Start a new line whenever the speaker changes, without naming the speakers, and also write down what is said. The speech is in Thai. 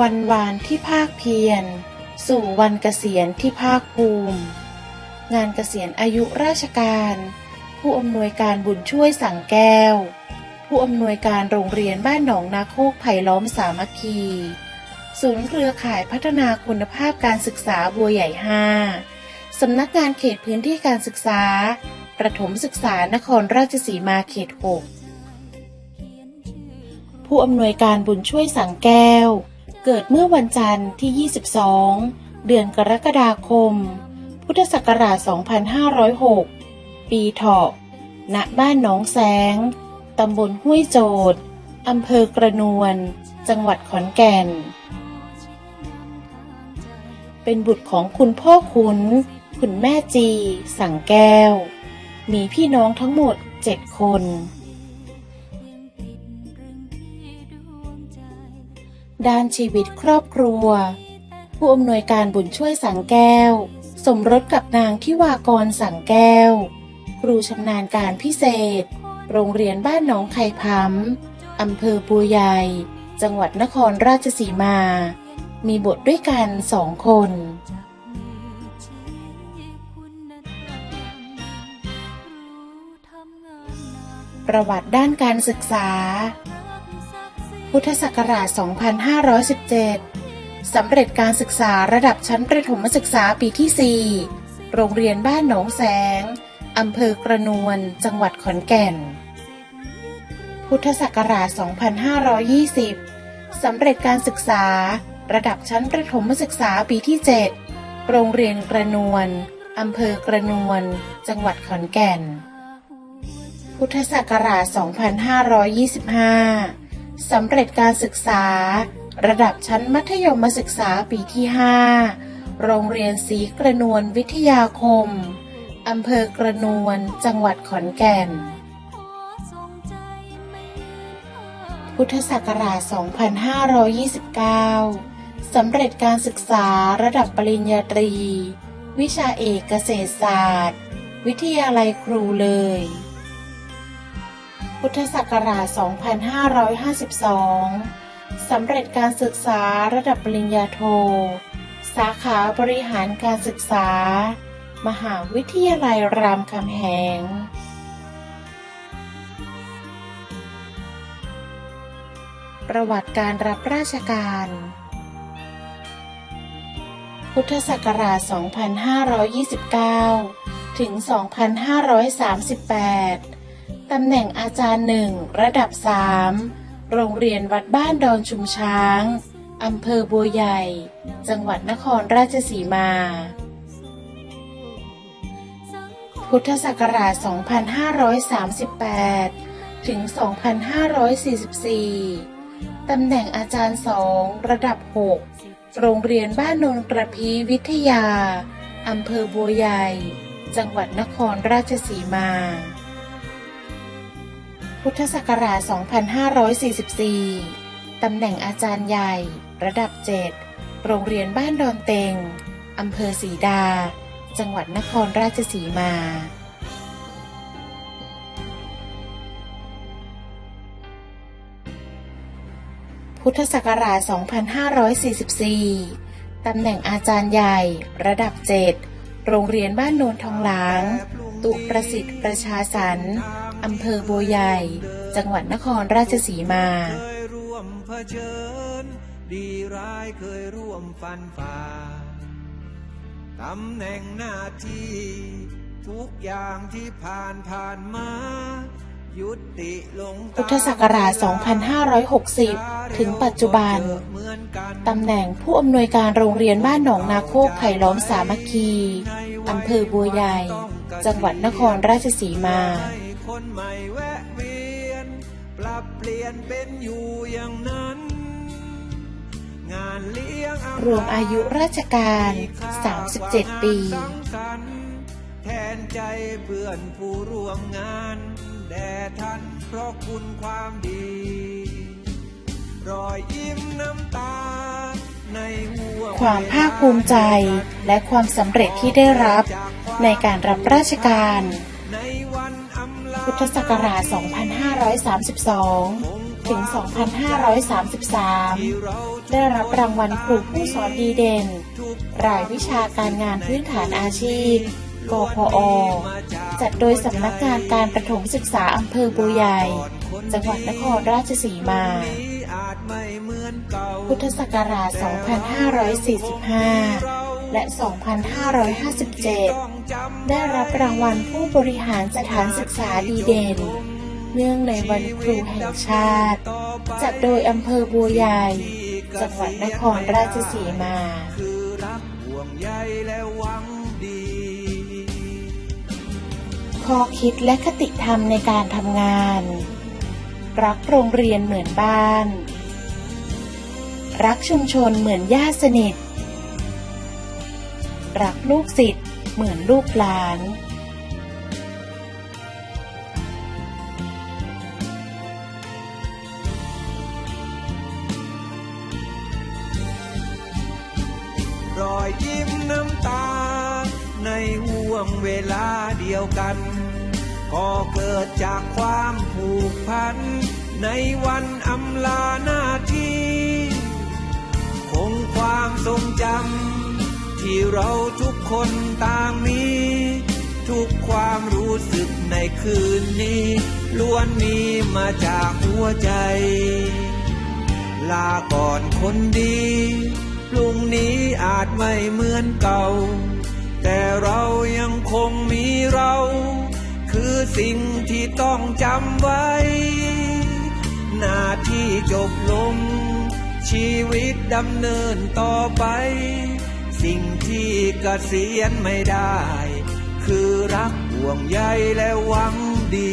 วันวานที่ภาคเพียร สู่วันเกษียณที่ภาคภูมิ งานเกษียณอายุราชการ ผู้อำนวยการบุญช่วยสั่งแก้ว ผู้อำนวยการโรงเรียนบ้านหนองนาโคกไผ่ล้อมสามัคคี ศูนย์เครือข่ายพัฒนาคุณภาพการศึกษาบัวใหญ่5สำนักงานเขตพื้นที่การศึกษา ประถมศึกษานครราชสีมาเขต 6 ผู้อำนวยการบุญช่วยสังแก้ว เกิดเมื่อวันจันทร์ที่ 22 เดือนกรกฎาคม พุทธศักราช 2506 ปีเถาะ ณ บ้านหนองแสง ตำบลห้วยโจดอำเภอกระนวลจังหวัดขอนแก่น เป็นบุตรของคุณพ่อขุนคุณแม่จี สั่งแก้ว มีพี่น้องทั้งหมด 7 คน ด้านชีวิตครอบครัว ผู้อำนวยการบุญช่วยสังแก้ว สมรสกับนางทิวากรสังแก้ว ครูชำนาญการพิเศษ โรงเรียนบ้านหนองไข่พัมอำเภอบัวใหญ่ จังหวัดนครราชสีมา มีบทด้วยกันสองคนประวัติด้านการศึกษา พุทธศักราช 2517 สำเร็จการศึกษาระดับชั้นประถมศึกษาปีที่ 4 โรงเรียนบ้านหนองแสง อำเภอกระนวล จังหวัดขอนแก่น พุทธศักราช 2520 สำเร็จการศึกษาระดับชั้นประถมศึกษาปีที่ 7 โรงเรียนกระนวล อำเภอกระนวล จังหวัดขอนแก่น พุทธศักราช 2525 สำเร็จการศึกษา ระดับชั้นมัธยมศึกษาปีที่ 5 โรงเรียนศรีกระนวลวิทยาคม อำเภอกระนวล จังหวัดขอนแก่น พุทธศักราช 2529 สำเร็จการศึกษาระดับปริญญาตรี วิชาเอกเกษตรศาสตร์ วิทยาลัยครูเลย พุทธศักราช 2552 สำเร็จการศึกษาระดับปริญญาโท สาขาบริหารการศึกษา มหาวิทยาลัยรามคำแหงประวัติการรับราชการ พุทธศักราช 2529 ถึง 2538 ตำแหน่งอาจารย์หนึ่งระดับ 3 โรงเรียนวัดบ้านดอนชุมช้างอำเภอบัวใหญ่ จังหวัดนครราชสีมา พุทธศักราช 2538 ถึง 2544 ตำแหน่งอาจารย์สองระดับ 6 โรงเรียนบ้านนนกระพีวิทยาอำเภอบัวใหญ่ จังหวัดนครราชสีมา พุทธศักราช 2544 ตำแหน่งอาจารย์ใหญ่ ระดับ 7 โรงเรียนบ้านดอนเต็ง อำเภอศรีดา จังหวัดนครราชสีมา พุทธศักราช 2544 ตำแหน่งอาจารย์ใหญ่ ระดับ 7 โรงเรียนบ้านโนนทองหลาง ตุประสิทธิ์ประชาสรรค์ อำเภอบัวใหญ่ จังหวัดนครราชสีมา
เคยร่วมเผชิญดีร้ายเคยร่วมฟันฝ่าตำแหน่งหน้าที่ทุกอย่างที่ผ่านผ่านมายุติลง
พุทธศักราช 2560 ถึงปัจจุบัน ตำแหน่งผู้อำนวยการโรงเรียนบ้านหนองนาโคกไผ่ล้อมสามัคคี อำเภอบัวใหญ่ จังหวัดนครราชสีมา
ให้ คนใหม่แวะเวียน ปรับเปลี่ยนเป็นอยู่อย่างนั้น งานเลี้ยง
รวมอายุราชการ 37 ปี
สำคัญแทนใจเพื่อนผู้ร่วมงานแด่ท่านเพราะคุณความดี รอยยิ้มน้ำตาในหัว
ความภาคภูมิใจและความสำเร็จที่ได้รับในการรับราชการ
ในวันอำลา
พุทธศักราช 2532 ถึง 2533 ได้รับรางวัลครูผู้สอนดีเด่น รายวิชาการงานพื้นฐานอาชีพ กพอ จัดโดยสำนักงานการประถมศึกษาอำเภอบัวใหญ่ จังหวัดนครราชสีมา พุทธศักราช 2545 และ 2557 ได้รับรางวัลผู้บริหารสถานศึกษาดีเด่น เนื่องในวันครูแห่งชาติ จัดโดยอำเภอบัวใหญ่ จังหวัดนครราชสีมา
คือรักห่วงใยและหวังดี
ข้อคิดและคติธรรมในการทำงาน รักโรงเรียนเหมือนบ้าน รักชุมชนเหมือนญาติสนิท รักลูกศิษย์เหมือนลูกหลาน
รอยยิ้มน้ำตา ในห่วงเวลาเดียวกัน ก็เกิดจากความผูกพัน ในวันอำลาหน้าที่ คงความทรงจำ ที่เราทุกคนต่างมี ทุกความรู้สึกในคืนนี้ ล้วนมีมาจากหัวใจ ลาก่อนคนดีพรุ่งนี้อาจไม่เหมือนเก่า แต่เรายังคงมีเรา คือสิ่งที่ต้องจำไว้ หน้าที่จบลง ชีวิตดำเนินต่อไป สิ่งที่เกษียณไม่ได้ คือรักห่วงใยและหวังดี